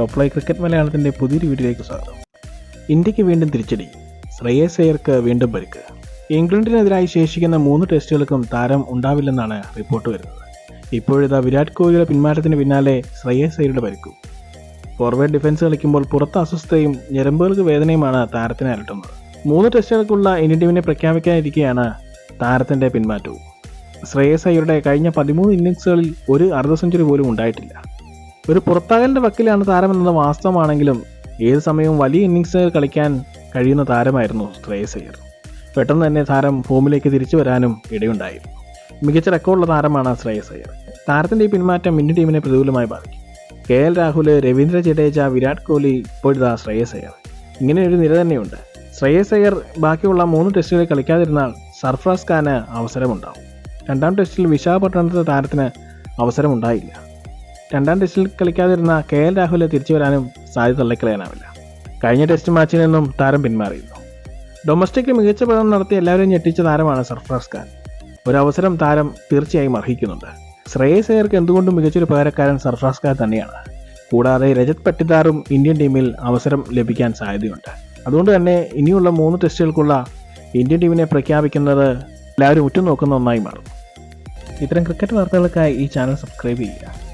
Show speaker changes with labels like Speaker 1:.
Speaker 1: Top ലൈ cricket മലയാളത്തിന്റെ പുതിയൊരു വീഡിയോയിലേക്ക് സ്വാഗതം. ഇന്ത്യയ്ക്ക് വീണ്ടും തിരിച്ചടി. ശ്രേയസ് അയ്യർക്ക് വീണ്ടും പരുക്ക്. ഇംഗ്ലണ്ടിനെതിരായി ശേഷിക്കുന്ന മൂന്ന് ടെസ്റ്റുകൾക്കും താരം ഉണ്ടാവില്ലെന്നാണ് റിപ്പോർട്ട് വരുന്നത്. ഇപ്പോഴിതാ വിരാട് കോഹ്ലിയുടെ പിന്മാറ്റത്തിന് പിന്നാലെ ശ്രേയസ് അയ്യരുടെ പരിക്കും. ഫോർവേഡ് ഡിഫൻസ് കളിക്കുമ്പോൾ പുറത്ത് അസ്വസ്ഥതയും ഞരമ്പുകൾക്ക് വേദനയുമാണ് താരത്തിനെ അലട്ടുന്നത്. മൂന്ന് ടെസ്റ്റുകൾക്കുള്ള ഇന്ത്യൻ ടീമിനെ പ്രഖ്യാപിക്കാനിരിക്കെയാണ് താരത്തിന്റെ പിന്മാറ്റവും. ശ്രേയസ് അയ്യരുടെ കഴിഞ്ഞ പതിമൂന്ന് ഇന്നിങ്സുകളിൽ ഒരു അർദ്ധ സെഞ്ചുറി പോലും ഉണ്ടായിട്ടില്ല. ഒരു പുറത്താകലിന്റെ വക്കിലാണ് താരമെന്നത് വാസ്തവമാണെങ്കിലും ഏത് സമയവും വലിയ ഇന്നിങ്സ് കളിക്കാൻ കഴിയുന്ന താരമായിരുന്നു ശ്രേയസ് അയ്യർ പെട്ടെന്ന് തന്നെ താരം ഫോമിലേക്ക് തിരിച്ചു വരാനും ഇടയുണ്ടായിരുന്നു മികച്ച റെക്കോർഡുള്ള താരമാണ് ശ്രേയസ് അയ്യർ താരത്തിന്റെ ഈ പിന്മാറ്റം ഇന്ത്യൻ ടീമിനെ പ്രതികൂലമായി ബാധിക്കും. കെ എൽ രാഹുൽ രവീന്ദ്ര ജഡേജ വിരാട് കോഹ്ലി ഇപ്പോഴിതാ ശ്രേയസ് അയ്യർ ഇങ്ങനെ ഒരു നിര തന്നെയുണ്ട്. ശ്രേയസ് അയ്യർ ബാക്കിയുള്ള മൂന്ന് ടെസ്റ്റുകളിൽ കളിക്കാതിരുന്നാൽ സർഫ്രാസ് ഖാന് അവസരമുണ്ടാവും. രണ്ടാം ടെസ്റ്റിൽ വിശാഖപട്ടണത്തെ താരത്തിന് അവസരമുണ്ടായില്ല. രണ്ടാം ടെസ്റ്റിൽ കളിക്കാതിരുന്ന കെ എൽ രാഹുലിനെ തിരിച്ചു വരാനും സാധ്യത തള്ളിക്കളയാനാവില്ല കഴിഞ്ഞ ടെസ്റ്റ് മാച്ചിൽ നിന്നും താരം പിന്മാറിയിരുന്നു. ഡൊമസ്റ്റിക് മികച്ച പ്രകടനം നടത്തി എല്ലാവരെയും ഞെട്ടിച്ച താരമാണ് സർഫ്രാസ് ഖാൻ. ഒരു അവസരം താരം തീർച്ചയായും അർഹിക്കുന്നുണ്ട്. ശ്രേയസ് അയ്യർക്ക് എന്തുകൊണ്ടും മികച്ചൊരു പകരക്കാരൻ സർഫ്രാസ് ഖാൻ തന്നെയാണ്. കൂടാതെ രജത് പട്ടിദാറും ഇന്ത്യൻ ടീമിൽ അവസരം ലഭിക്കാൻ സാധ്യതയുണ്ട്. അതുകൊണ്ട് തന്നെ ഇനിയുള്ള മൂന്ന് ടെസ്റ്റുകൾക്കുള്ള ഇന്ത്യൻ ടീമിനെ പ്രഖ്യാപിക്കുന്നത് എല്ലാവരും ഉറ്റുനോക്കുന്ന ഒന്നായി മാറും. ഇത്തരം ക്രിക്കറ്റ് വാർത്തകൾക്കായി ഈ ചാനൽ സബ്സ്ക്രൈബ് ചെയ്യുക.